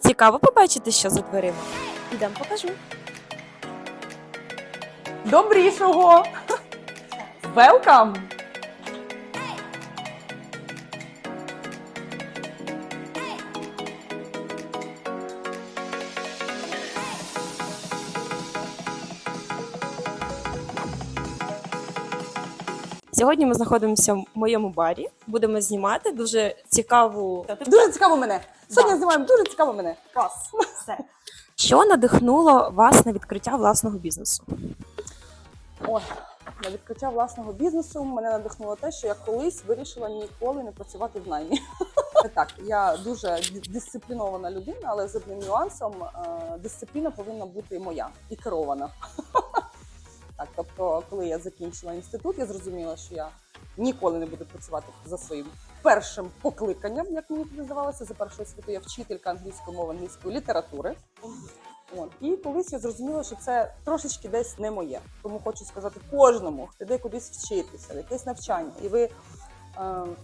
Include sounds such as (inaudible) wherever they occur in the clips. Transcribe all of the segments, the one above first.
Цікаво побачити, що за дверима. Ідемо покажу. Добрішого! (laughs) Велкам! Сьогодні ми знаходимося в моєму барі. Будемо знімати дуже цікаву. Дуже цікаво мене. Сьогодні знімаємо дуже цікаво мене. Клас. Все. Що надихнуло вас на відкриття власного бізнесу? Ой, на відкриття власного бізнесу мене надихнуло те, що я колись вирішила ніколи не працювати в наймі. Так, я дуже ді- дисциплінована людина, але з одним нюансом е, дисципліна повинна бути моя і керована. Так, тобто, коли я закінчила інститут, я зрозуміла, що я ніколи не буду працювати за своїм першим покликанням, як мені тоді здавалося. За першою освітою я вчителька англійської мови, англійської літератури. От. І колись я зрозуміла, що це трошечки десь не моє. Тому хочу сказати кожному, хто йде кудись вчитися, якесь навчання, і ви е,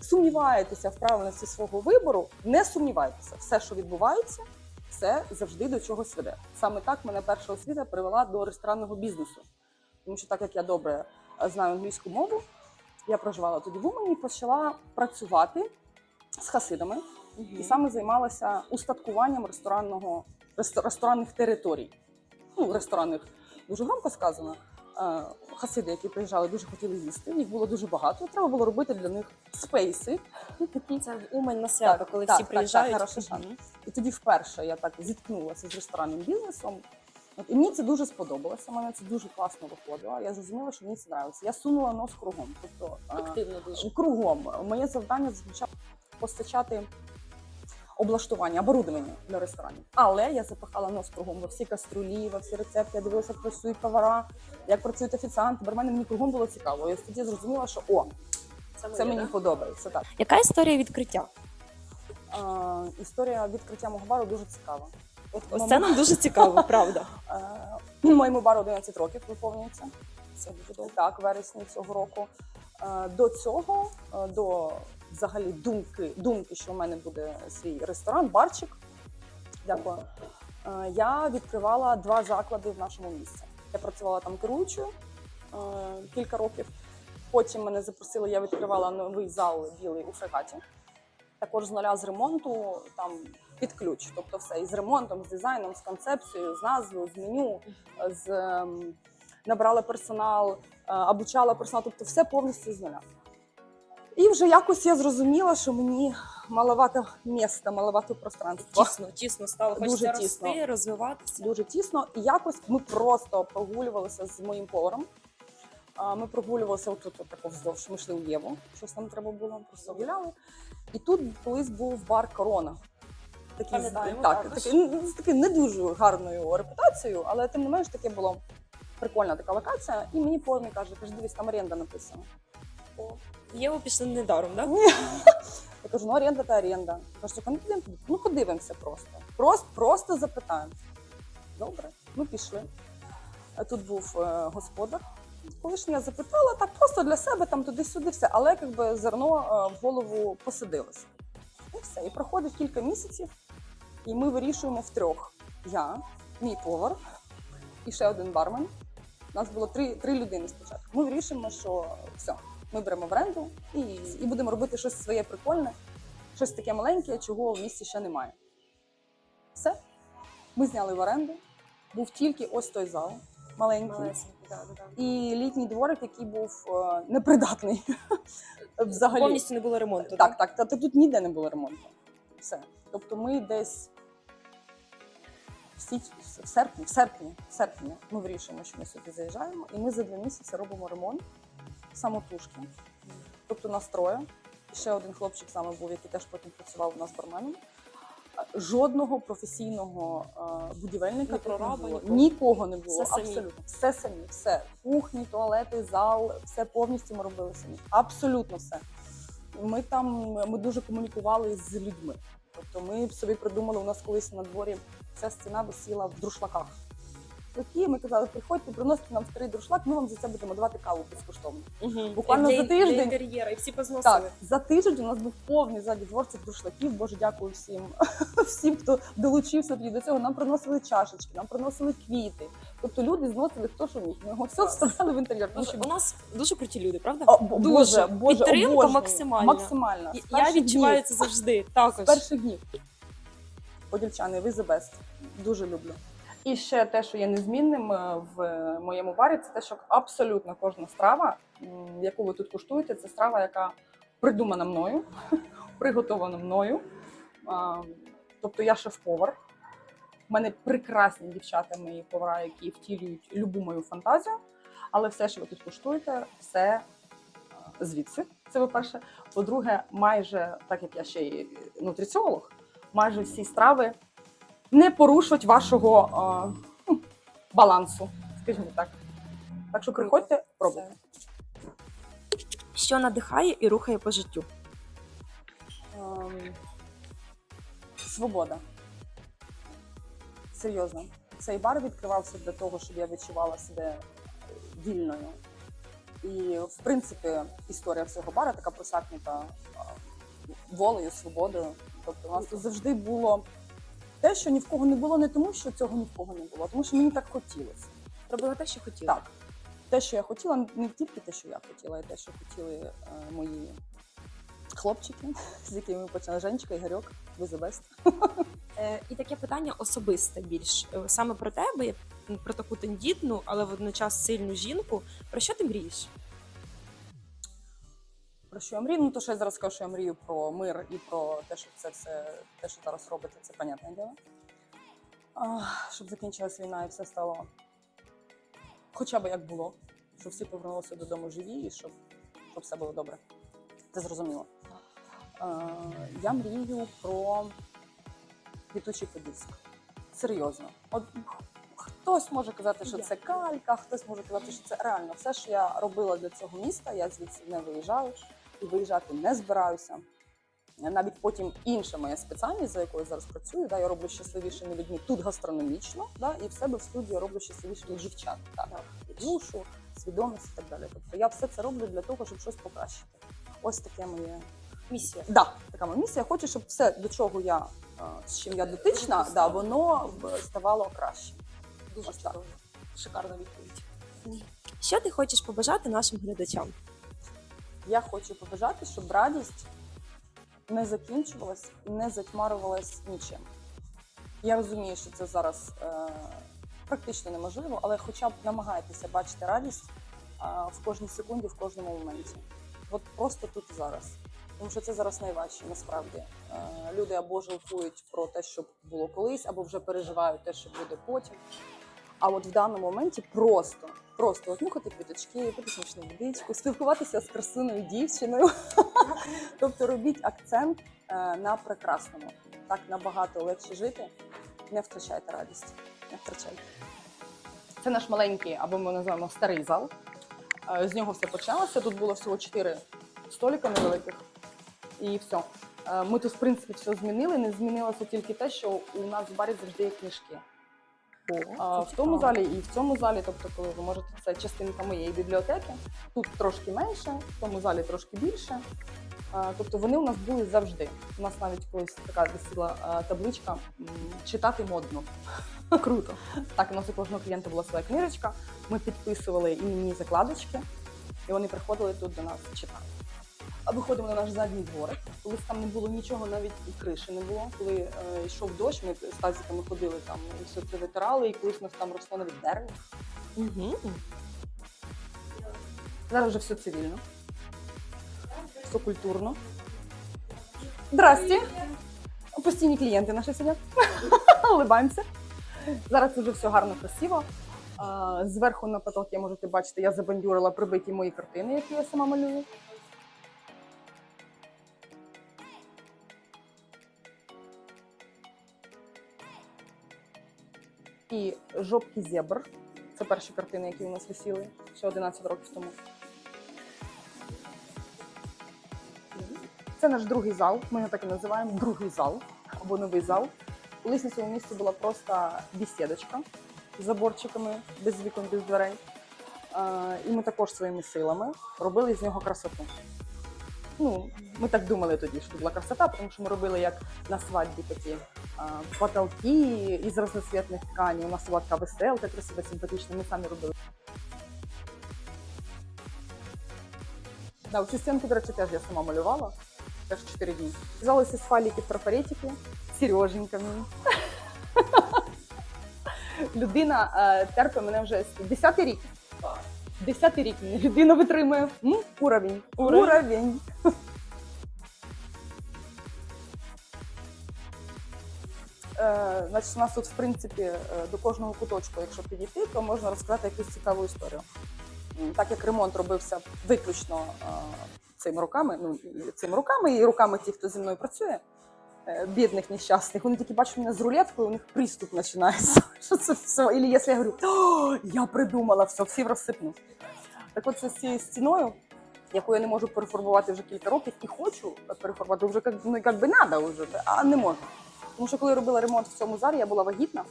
сумніваєтеся в правильності свого вибору, не сумнівайтеся. Все, що відбувається, все завжди до чогось веде. Саме так мене перша освіта привела до ресторанного бізнесу. Тому що так як я добре е, знаю англійську мову, я проживала тоді в Умані і почала працювати з хасидами і саме займалася устаткуванням ресторанного ресто- ресторанних територій. Ну, ресторанних дуже громко сказано. Е, Хасиди, які приїжджали, дуже хотіли їсти. Їх було дуже багато. Треба було робити для них спейси. Це в Умань на свято, Так, коли так, всі так, приїжджають. так, хороший шанс. І тоді вперше я так зіткнулася з ресторанним бізнесом. От, і мені це дуже сподобалося. Мене це дуже класно виходило. Я зрозуміла, що мені це подобається. Я сунула нос кругом. Тобто Активно дуже. кругом. Моє завдання звучало постачати облаштування, оборудовання для ресторанів. Але я запихала нос кругом во всі каструлі, во всі рецепти. Я дивилася, як працюють повара, як працюють офіціанти. Бармени мені кругом було цікаво. Я тоді зрозуміла, що о, це мені подобається. Так Яка історія відкриття? Е, історія відкриття мого бару дуже цікава. От Ось це нам дуже цікаво, (laughs) правда. Моєму бару 11 років виповнюється. Це дуже довго. Так, вересні цього року. Е, До цього, е, до взагалі думки, думки, що в мене буде свій ресторан, барчик. Дякую. Е, Я відкривала два заклади в нашому місці. Я працювала там керуючою кілька років. Потім мене запросили, я відкривала новий зал білий у фрегаті. Також з нуля з ремонту, там під ключ. Тобто все і з ремонтом, з дизайном, з концепцією, з назвою, з меню, з ем, набрала персонал, е, обучала персонал, тобто все повністю з нуля. І вже якось я зрозуміла, що мені маловато міста, маловато пространства. Тісно, тісно стало. Дуже Хочеться тісно. рости, розвиватися. Дуже тісно. І якось ми просто прогулювалися з моїм поваром. Ми прогулювалися отут, от тако вздовж. Ми йшли у Єву. Щось нам треба було, просто гуляли. І тут колись був бар Корона. Такий, з- Пам'ятаємо, так, також. такий, ну, з такою не дуже гарною репутацією, але тим не менш таке було прикольна така локація. І мені повар каже, каже, дивись, там оренда написана. Єву пішли недаром, так? Я кажу, ну оренда та оренда. Кажу, ну підемо, ну подивимося просто. Просто, просто запитаємо. Добре, ми пішли. А Тут був е, господар. Колишній я запитала, так просто для себе, там туди-сюди все, але якби зерно е, в голову посадилося. І все. І проходить кілька місяців, і ми вирішуємо втрьох. Я, мій повар і ще один бармен. У нас було три, три людини спочатку. Ми вирішуємо, що все, ми беремо в оренду і, і будемо робити щось своє прикольне, щось таке маленьке, чого в місті ще немає. Все. Ми зняли в оренду. Був тільки ось той зал, маленький. І літній дворик, який був е, непридатний. (laughs) Взагалі. Повністю не було ремонту. Так, так. Та, та тут ніде не було ремонту. Все. Тобто ми десь в, серпні, в серпні, в серпні ми вирішуємо, що ми сюди заїжджаємо, і ми за два місяці робимо ремонт самотужки. Тобто нас троє. Ще один хлопчик нами був, який теж потім працював у нас барменом. Жодного професійного е, будівельника прораба, нікого. Нікого не було. Все самі. абсолютно. Все самі, все. Кухні, туалети, зал, все повністю ми робили самі. Абсолютно все. Ми там ми дуже комунікували з людьми. Тобто ми собі придумали, у нас колись на дворі ця стіна висіла в друшлаках. Дуршлаги. Ми казали, приходьте, приносите нам старий дуршлаг, ми вам за це будемо давати каву безкоштовно. Угу. Буквально за тиждень. Інтер'єра, і всі позносили. Так, за тиждень у нас був повний ззаді двор цих дуршлаків. Боже, дякую всім, (laughs) всім, хто долучився до цього. Нам приносили чашечки, нам приносили квіти. Тобто люди зносили хто що міг. Ми його все вставляли в інтер'єр. У нас дуже круті люди, правда? О, бо- Дуже. Боже, Боже, Підтримка обожнюю. максимальна. Максимальна. Я- відчуваю це завжди. З Також. перших днів. Подільчани, ви the best. Дуже люблю. І ще те, що є незмінним е, в моєму барі, це те, що абсолютно кожна страва, яку ви тут куштуєте, це страва, яка придумана мною, (laughs) приготована мною. Тобто я шеф-повар. У мене прекрасні дівчата, мої повара, які втілюють любу мою фантазію. Але все, що ви тут куштуєте, все е, звідси. Це по-перше. По-друге, майже так як я ще й нутриціолог, майже всі страви не порушують вашого е, ну, балансу, скажімо так. Так що приходьте, пробуйте. Що надихає і рухає по життю? Ем, свобода. Серйозно. Цей бар відкривався для того, щоб я відчувала себе вільною. І, в принципі, історія всього бара така просякнута волею, свободою. Тобто, у нас тут завжди було те, що ні в кого не було, не тому, що цього ні в кого не було, а тому що мені так хотілося. Робила те, що хотіла. Так. Те, що я хотіла, не тільки те, що я хотіла, а й те, що хотіли е, мої хлопчики, (laughs) з якими ми почали Женечка, Ігорьок, ви. (laughs) Е, і таке питання особисте більш Е, саме про тебе, про таку тендітну, але водночас сильну жінку. Про що ти мрієш? Про що я мрію? Ну, то що я зараз скажу, що я мрію про мир і про те, що це все, те, що зараз робите, це понятне діло. А, щоб закінчилась війна і все стало хоча б як було, щоб всі повернулися додому живі і щоб, щоб все було добре. Це зрозуміло. А, я мрію про квітучий Подільськ. Серйозно. От хтось може казати, що це калька, хтось може казати, що це реально. Все, що я робила для цього міста, я звідси не виїжджаю і виїжджати не збираюся. Навіть потім інша моя спеціальність, за якою я зараз працюю, да, я роблю щасливішими людьми тут гастрономічно, да, і в себе в студії я роблю щасливішими дівчат. Так, душу, свідомість і так далі. Тобто я все це роблю для того, щоб щось покращити. Ось таке моє Місія. Да, така моя місія. Я хочу, щоб все, до чого я е, з чим я дотична, да, воно ставало краще. Дуже чудово. Шикарна відповідь. Що ти хочеш побажати нашим глядачам? Я хочу побажати, щоб радість не закінчувалась і не затьмарювалась нічим. Я розумію, що це зараз е, практично неможливо, але хоча б намагайтеся бачити радість е, в кожній секунді, в кожному моменті. От просто тут і зараз. Тому що це зараз найважче, насправді. Е, люди або жалкують про те, що було колись, або вже переживають те, що буде потім. А от в даному моменті просто, просто от нюхати квіточки, пити смачну водичку, спілкуватися з красуною дівчиною. (laughs) тобто робіть акцент е, на прекрасному. Так набагато легше жити. Не втрачайте радість. Не втрачайте. Це наш маленький, або ми називаємо старий зал. Е, З нього все почалося. Тут було всього чотири столика невеликих, і все. Ми тут, в принципі, все змінили. Не змінилося тільки те, що у нас в барі завжди є книжки. А, в тому залі і в цьому залі, тобто, коли ви можете, це частинка моєї бібліотеки. Тут трошки менше, в тому залі трошки більше. А, Тобто вони у нас були завжди. У нас навіть колись така висіла табличка читати модно. Круто. (laughs) Так, у нас у кожного клієнта була своя книжечка. Ми підписували іменні закладочки, і вони приходили тут до нас читати. А виходимо на наш задній дворик. Колись там не було нічого, навіть і криші не було. Коли е, йшов дощ, ми з тазиками ходили там і все це витирали, і колись у нас там росло навіть дерево. Угу. Зараз вже все цивільно. Все культурно. Здрасте. Постійні клієнти наші сидять. (laughs) Улибаємося. Зараз вже все гарно, красиво. Зверху на потолки можете бачити, я забандюрила прибиті мої картини, які я сама малюю. І жопки зебр. Це перші картини, які у нас висіли ще 11 років тому. Це наш другий зал. Ми його так і називаємо другий зал або новий зал. Колись на цьому місці була просто бесідочка. з заборчиками, без вікон, без дверей. І ми також своїми силами робили з нього красоту. Ну, ми так думали тоді, що була красота, тому що ми робили як на свадьбі такі потолки із разноцвітних тканей. У нас була така веселка, красива, симпатична, ми самі робили. Да, цю стінку, до речі, теж я сама малювала. Теж 4 дні. В'язалися з фаліків трафаретики, Сереженька мій. (laughs) Людина терпить мене вже з 10 рік. Десятий рік людина витримує. М? Уровень. Уровень. Уровень. Значить, у нас тут, в принципі, е, до кожного куточку, якщо підійти, то можна розказати якусь цікаву історію. Так як ремонт робився виключно е, цими руками, ну цими руками і руками тих, хто зі мною працює, е, бідних нещасних, вони такі бачать мене з рулеткою, у них приступ починається. (laughs) Що це все? Ілі якщо я говорю, «О, я придумала все, всі розсипнуть. Так от це з цією стіною, яку я не можу перефарбувати вже кілька років, і хочу перефарбувати, вже ну, як би надо вже, а не можу. Тому що коли я робила ремонт в цьому залі, я була вагітна,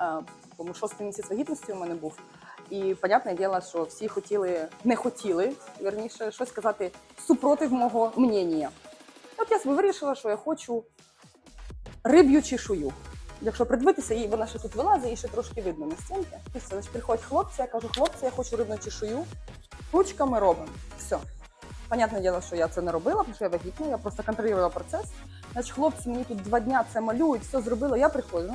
е, тому шостий місяць вагітності у мене був. І понятне діло, що всі хотіли, не хотіли, вірніше, щось сказати супротив мого мнення. От я собі вирішила, що я хочу риб'ю чешую. Якщо придивитися, і вона ще тут вилазить, і ще трошки видно на стінки. І значить, приходять хлопці, я кажу, хлопці, я хочу рибну чешую. Ручками робимо. Все. Понятне діло, що я це не робила, тому що я вагітна, я просто контролювала процес. Значить, хлопці мені тут два дня це малюють, все зробила, я приходжу.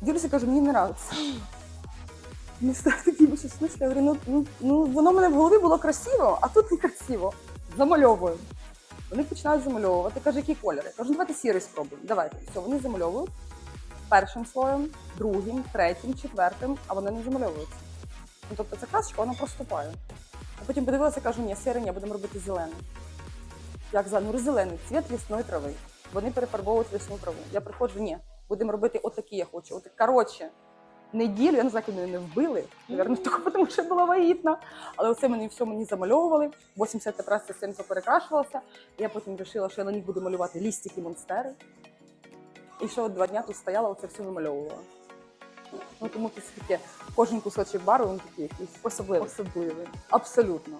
Дивлюся, кажу, мені не нравиться. Мені став (laughs) такий більше смисл, я говорю, ну, ну, ну воно в мене в голові було красиво, а тут не красиво. Замальовую. Вони починають замальовувати. Каже, які кольори? Кажу, «Ну, давайте сірий спробуємо. Давайте. Все, вони замальовують першим слоєм, другим, третім, четвертим, а вони не замальовуються. Ну, тобто ця красочка, вона проступає. А потім подивилася, кажу, ні, ні, будемо робити зелений. Як за ну зелений, цвіт лісної трави. Вони перефарбовують лісну траву. Я приходжу, ні, будемо робити отакі, я хочу. От, коротше, неділю, я не знаю, як мене не вбили, Наверно, тільки тому що я була вагітна. Але оце мені все мені замальовували. 80 раз ця стінка перекрашувалася. Я потім вирішила, що я на них буду малювати лістики монстери. І що от два дня тут стояла, оце все вимальовувала. Ну тому це таке, кожен кусочок бару він такий якийсь Особливо. особливий. Абсолютно.